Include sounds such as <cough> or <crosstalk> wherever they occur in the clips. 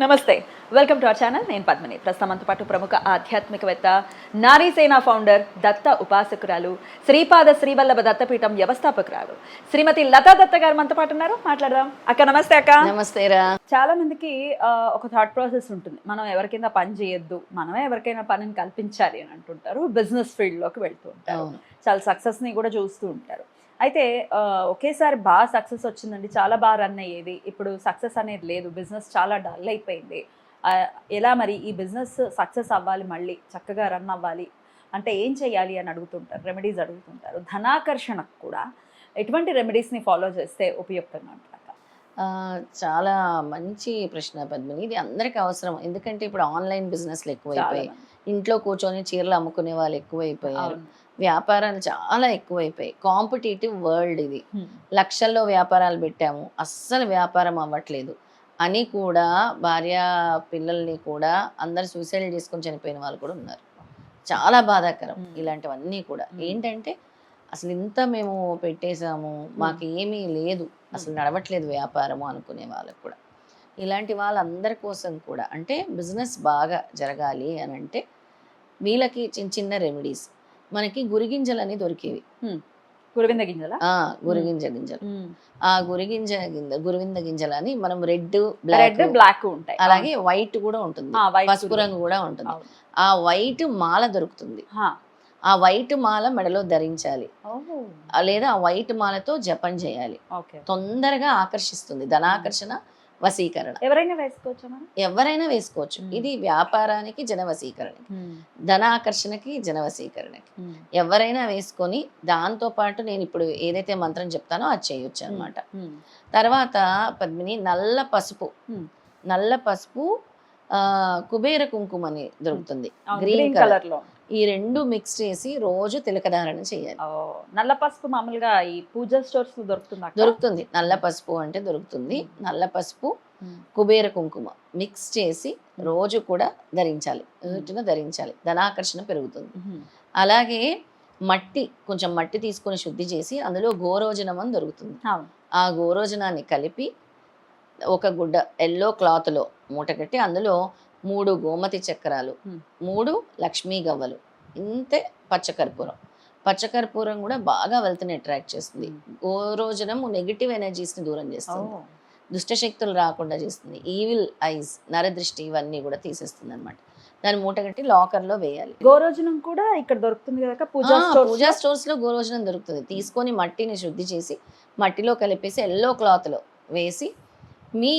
నమస్తే. Welcome to our channel నేను పద్మిని. ప్రస్తుతం మనతో పాటు ప్రముఖ ఆధ్యాత్మికవేత్త నారీసేన ఫౌండర్ దత్త ఉపాసకురాలు శ్రీపాద శ్రీవల్లభ దత్తపీఠం వ్యవస్థాపకురాలు. శ్రీమతి లతా దత్త గారు మనతో పాటు ఉన్నారు. మాట్లాడదాం. అక్క నమస్తే అక్క. నమస్తే రా. చాలా మందికి ఆ, ఒక థాట్ ప్రాసెస్ ఉంటుంది. మనం ఎవరికైనా పని చేయొద్దు మనమే ఎవరికైనా పనిని కల్పించాలి అని అంటుంటారు. బిజినెస్ ఫీల్డ్లోకి వెళ్తూ ఉంటారు. చాలా సక్సెస్ని కూడా చూస్తూ ఉంటారు. అయితే ఒకేసారి బాగా సక్సెస్ వచ్చిందండి. చాలా బాగా రన్ అయ్యేది. ఇప్పుడు సక్సెస్ అనేది లేదు. బిజినెస్ చాలా డల్ అయిపోయింది. ఎలా మరి ఈ బిజినెస్ సక్సెస్ అవ్వాలి మళ్ళీ? చక్కగా రన్ అవ్వాలి. అంటే ఏం చేయాలి అని అడుగుతుంటారు. రెమెడీస్ అడుగుతుంటారు. ధనాకర్షణకు కూడా ఎటువంటి రెమెడీస్ని ఫాలో చేస్తే ఉపయుక్తంగా ఉంటుంది ఆ, చాలా మంచి ప్రశ్న పద్మిని. ఇది అందరికి అవసరం. ఎందుకంటే ఇప్పుడు ఆన్లైన్ బిజినెస్లు ఎక్కువైపోయాయి. ఇంట్లో కూర్చొని చీరలు అమ్ముకునే వాళ్ళు ఎక్కువైపోయారు. వ్యాపారాలు చాలా ఎక్కువైపోయాయి. కాంపిటేటివ్ వరల్డ్ ఇది. లక్షల్లో వ్యాపారాలు పెట్టాము. అస్సలు వ్యాపారం అవ్వట్లేదు. అని కూడా భార్య పిల్లల్ని కూడా అందరు సూసైడ్ చేసుకొని చనిపోయిన వాళ్ళు కూడా ఉన్నారు. చాలా బాధాకరం. ఇలాంటివన్నీ కూడా. ఏంటంటే అసలు ఇంత మేము పెట్టేశాము మాకు ఏమీ లేదు. అసలు నడవట్లేదు వ్యాపారము అనుకునే వాళ్ళకు కూడా. ఇలాంటి వాళ్ళందరి కోసం కూడా అంటే బిజినెస్ బాగా జరగాలి అని అంటే వీళ్ళకి చిన్న చిన్న రెమెడీస్. మనకి గురిగింజలు అని దొరికేవి. గురువింద గింజల? గురిగింజ గింజలు. ఆ గురిగింజ గింజ గురువింద గింజలు అని మనం రెడ్ బ్లాక్ బ్లాక్ ఉంటాయి. అలాగే వైట్ కూడా ఉంటుంది. పసుపు కూడా. రంగు కూడా ఉంటుంది. ఆ వైట్ మాల దొరుకుతుంది. ఆ వైట్ మాల మెడలో ధరించాలి. లేదా ఆ వైట్ మాలతో జపం చేయాలి. తొందరగా ఆకర్షిస్తుంది. ధనాకర్షణ వశీకరణ. ఎవరైనా వేసుకోవచ్చా ఎవరైనా వేసుకోవచ్చు. మ్మ్. ఇది వ్యాపారానికి జన వశీకరణకి ధనాకర్షణకి జన వశీకరణకి ఎవరైనా వేసుకొని దాంతో పాటు నేను ఇప్పుడు ఏదైతే మంత్రం చెప్తానో అది చేయొచ్చు అనమాట తర్వాత పద్మిని నల్ల పసుపు. Hmm. నల్ల పసుపు కుబేర కుంకుమ అని దొరుకుతుంది గ్రీన్ కలర్. లో ఈ రెండు మిక్స్ చేసి రోజు తిలకధారణ చేయాలి. నల్ల పసుపు మామూలుగా ఈ పూజ స్టోర్స్ దొరుకుతుందా? దొరుకుతుంది. నల్ల పసుపు అంటే దొరుకుతుంది. నల్ల పసుపు. కుబేర కుంకుమ మిక్స్ చేసి రోజు కూడా ధరించాలి. రోజున ధరించాలి. ధనాకర్షణ పెరుగుతుంది. అలాగే మట్టి కొంచెం మట్టి తీసుకొని శుద్ధి చేసి అందులో గోరోజనం అని దొరుకుతుంది ఆ గోరోజనాన్ని కలిపి ఒక గుడ్డ ఎల్లో క్లాత్లో మూట కట్టి అందులో మూడు గోమతి చక్రాలు. మూడు లక్ష్మీ గవ్వలు. ఇంతే పచ్చకర్పూరం. పచ్చకర్పూరం కూడా బాగా వెల్త్ని అట్రాక్ట్ చేస్తుంది. గోరోజనం నెగిటివ్ ఎనర్జీస్ని దూరం ఓ, చేస్తుంది దుష్టశక్తులు రాకుండా చేస్తుంది. ఈవిల్ ఐస్ నరదృష్టి ఇవన్నీ కూడా తీసేస్తుంది అనమాట దాన్ని మూట కట్టి లాకర్లో వేయాలి. గోరోజనం కూడా ఇక్కడ దొరుకుతుంది కదా పూజ పూజా స్టోర్స్లో గోరోజనం దొరుకుతుంది. తీసుకొని మట్టిని శుద్ధి చేసి మట్టిలో కలిపేసి ఎల్లో క్లాత్లో వేసి మీ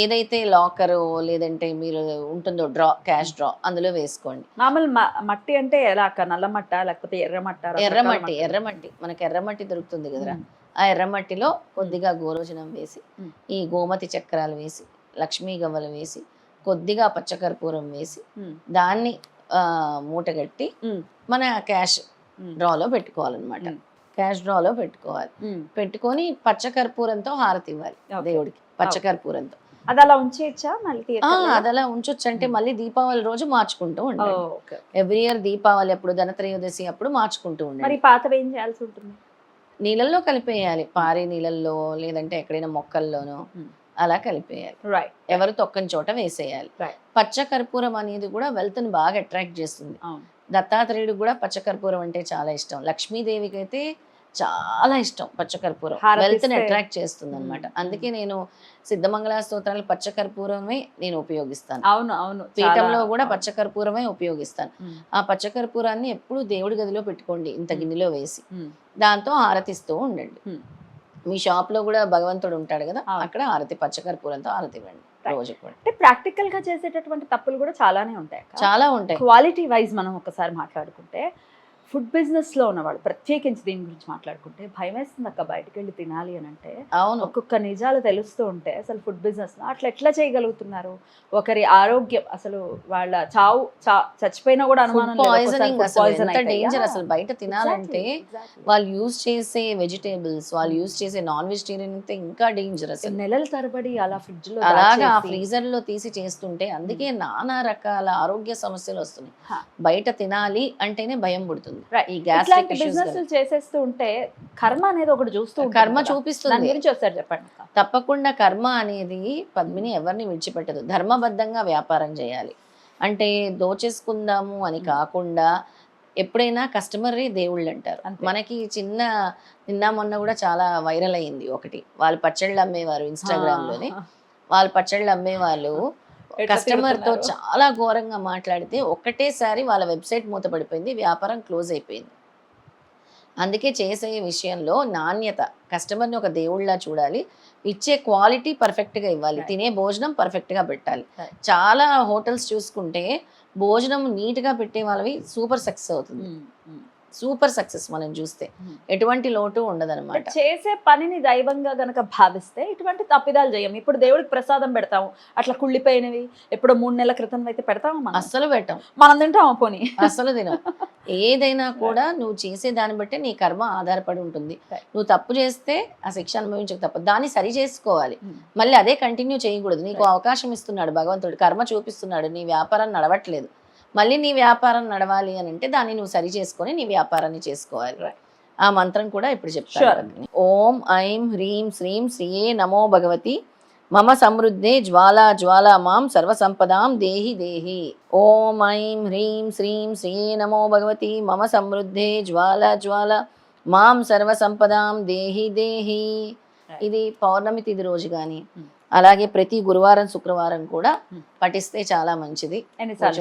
ఏదైతే లాకర్ లేదంటే మీరు ఉంటుందో డ్రా క్యాష్ డ్రా అందులో వేసుకోండి మామూలు మట్టి అంటే ఎలా అక్క నల్ల మట్ట లేకపోతే ఎర్రమట్టి మట్టి. ఎర్రమట్టి మనకి ఎర్రమట్టి దొరుకుతుంది కదరా. ఆ ఎర్రమట్టిలో కొద్దిగా గోరోజనం వేసి. ఈ గోమతి చక్రాలు వేసి లక్ష్మీ గవ్వలు వేసి కొద్దిగా పచ్చకర్పూరం వేసి. దాన్ని మూటగట్టి. మన క్యాష్. డ్రాలో పెట్టుకోవాలన్నమాట. క్యాష్ డ్రాలో పెట్టుకోవాలి. పెట్టుకొని పచ్చకర్పూరంతో హారతి ఇవ్వాలి. దేవుడికి పచ్చకర్పూరంతో అది అలా ఉంచేయచ్చా మళ్ళీ? అది అలా ఉంచొచ్చు. అంటే Hmm. మళ్ళీ దీపావళి రోజు మార్చుకుంటూ ఉండాలి. ఎవ్రీ ఇయర్ దీపావళి అప్పుడు ధనత్రయోదశి అప్పుడు మార్చుకుంటూ మరి ఉండాలి పాతవి ఏం చేయాల్సి ఉంటుంది? నీళ్ళల్లో కలిపేయాలి. పారే నీళ్ళల్లో లేదంటే ఎక్కడైనా మొక్కల్లోనో Hmm. అలా కలిపేయాలి. రైట్ ఎవరు తొక్కని చోట వేసేయాలి. పచ్చ కర్పూరం అనేది కూడా వెల్త్ని బాగా అట్రాక్ట్ చేస్తుంది. అవును. దత్తాత్రేయుడికి కూడా పచ్చ కర్పూరం అంటే చాలా ఇష్టం. లక్ష్మీదేవికి అయితే చాలా ఇష్టం పచ్చకర్పూరం హారతి వెల్త్ని ఇస్తే- అట్రాక్ట్ చేస్తుంది అనమాట. అందుకే నేను సిద్ధమంగళ స్తోత్రాలు పచ్చకర్పూరమే నేను ఉపయోగిస్తాను అవును అవును పీఠంలో కూడా పచ్చకర్పూరమే ఉపయోగిస్తాను. ఆ పచ్చకర్పూరాన్ని ఎప్పుడు దేవుడి గదిలో పెట్టుకోండి ఇంత. గిన్నెలో వేసి. దాంతో హారతిస్తూ ఉండండి. మీ షాప్లో కూడా భగవంతుడు ఉంటాడు కదా. అక్కడ హారతి పచ్చకర్పూరంతో హారతి ఇవ్వండి. రోజు కూడా అంటే ప్రాక్టికల్గా చేసేటటువంటి తప్పులు కూడా చాలానే ఉంటాయి. చాలా ఉంటాయి క్వాలిటీ వైజ్ మనం ఒకసారి మాట్లాడుకుంటే ఫుడ్ బిజినెస్లో ఉన్నవాడు ప్రత్యేకించి దీని గురించి మాట్లాడుకుంటే భయం వేస్తుంది అక్క బయటకు వెళ్ళి తినాలి అని అంటే అవును ఒక్కొక్క నిజాలు తెలుస్తూ ఉంటే అసలు ఫుడ్ బిజినెస్లో అట్లా ఎట్లా చేయగలుగుతున్నారు ఒకరి ఆరోగ్యం అసలు వాళ్ళ చావు చా- చచ్చిపోయినా కూడా అనుమానం పాయిజనింగ్. డేంజర్. అసలు బయట తినాలంటే. వాళ్ళు యూజ్ చేసే వెజిటేబుల్స్ వాళ్ళు యూజ్ చేసే నాన్ వెజిటేరియన్ అయితే ఇంకా డేంజర్ అసలు నెలల తరబడి అలా ఫ్రిడ్జ్లో అలాగా ఫ్రీజర్లో తీసి చేస్తుంటే అందుకే నానా రకాల ఆరోగ్య సమస్యలు వస్తున్నాయి. బయట తినాలి అంటేనే భయం పుడుతుంది ఇట్లాంటి బిజినెస్ చేసేస్తూ ఉంటే కర్మ అనేది ఒకటి చూస్తూ కర్మ చూపిస్తుంది. గురించి ఒకసారి చెప్పండి. తప్పకుండా కర్మ అనేది పద్మిని ఎవరిని విడిచిపెట్టదు. ధర్మబద్ధంగా వ్యాపారం చేయాలి. అంటే దోచేసుకుందాము అని కాకుండా ఎప్పుడైనా కస్టమరే దేవుళ్ళు అంటారు. మనకి చిన్న నిన్న మొన్న కూడా చాలా వైరల్ అయింది ఒకటి. వాళ్ళు పచ్చళ్ళు అమ్మేవారు ఇన్స్టాగ్రామ్లోనే వాళ్ళు పచ్చళ్ళు అమ్మేవాళ్ళు <laughs> ఎట్లా కస్టమర్తో తిరుగుతున్నారు? చాలా ఘోరంగా మాట్లాడితే ఒక్కటేసారి వాళ్ళ వెబ్సైట్ మూతపడిపోయింది వ్యాపారం క్లోజ్ అయిపోయింది అందుకే చేసే విషయంలో నాణ్యత కస్టమర్ని ఒక దేవుళ్ళ చూడాలి ఇచ్చే క్వాలిటీ పర్ఫెక్ట్గా ఇవ్వాలి. తినే భోజనం పర్ఫెక్ట్గా పెట్టాలి. చాలా హోటల్స్ చూసుకుంటే భోజనం నీట్గా పెట్టే వాళ్ళవి సూపర్ సక్సెస్ అవుతుంది. సూపర్ సక్సెస్ మనం చూస్తే. Hmm. ఎటువంటి లోటు ఉండదన్నమాట. చేసే పనిని దైవంగా గనక భావిస్తే ఇటువంటి తప్పిదాలు చేయం ఇప్పుడు దేవుడికి ప్రసాదం పెడతాము. అట్లా కుళ్ళిపోయినవి. ఎప్పుడో మూడు నెలల క్రితం అయితే పెడతాము మనం? అస్సలు పెట్టం. మనం తింటాము పోనీ? అసలు తినం. ఏదైనా కూడా నువ్వు చేసే దాన్ని బట్టే నీ కర్మ ఆధారపడి ఉంటుంది. నువ్వు తప్పు చేస్తే ఆ శిక్ష అనుభవించక తప్ప దాన్ని సరి చేసుకోవాలి. Hmm. మళ్ళీ అదే కంటిన్యూ చేయకూడదు. నీకు. అవకాశం ఇస్తున్నాడు భగవంతుడు. కర్మ చూపిస్తున్నాడు. నీ వ్యాపారం నడవట్లేదు. మళ్ళీ నీ వ్యాపారం నడవాలి అని అంటే దాన్ని నువ్వు సరి చేసుకొని నీ వ్యాపారాన్ని చేసుకోవాలి. ఆ మంత్రం కూడా ఇప్పుడు. చెప్తాను ఓం ఐం హ్రీం శ్రీం శ్రీయే నమో భగవతి మమ సమృద్ధే జ్వాలా జ్వాలా మాం సర్వసంపదాం దేహి దేహి ఓం ఐం హ్రీం శ్రీం శ్రీయే నమో భగవతి మమ సమృద్ధే జ్వాలా జ్వాలా మాం సర్వసంపదాం దేహి దేహి. ఇది పౌర్ణమి తిథి రోజు కానీ Hmm. అలాగే ప్రతి గురువారం శుక్రవారం కూడా Hmm. పఠిస్తే చాలా మంచిది.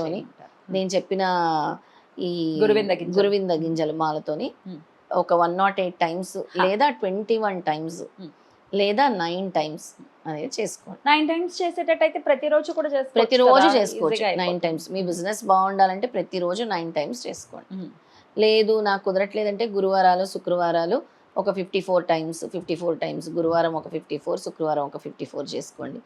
చేయమంటారు? నేను చెప్పిన ఈ గురువింద గింజలు. గురువింద గింజల మాలతోని Hmm. ఒక వన్ నాట్ ఎయిట్ టైమ్స్ లేదా ట్వంటీ వన్ టైమ్స్ Hmm. లేదా నైన్ టైమ్స్ అనేది చేసుకోండి నైన్ టైమ్స్ చేసేటట్టయితే ప్రతిరోజు కూడా చేసుకోవచ్చు ప్రతిరోజు చేసుకోవచ్చు నైన్. టైమ్స్ మీ బిజినెస్ బాగుండాలంటే ప్రతిరోజు నైన్ టైమ్స్ చేసుకోండి. లేదు నాకు కుదరట్లేదంటే గురువారాలు శుక్రవారాలు ఒక fifty four times fifty four times గురువారం ఒక ఫిఫ్టీ ఫోర్ శుక్రవారం ఒక ఫిఫ్టీ ఫోర్ చేసుకోండి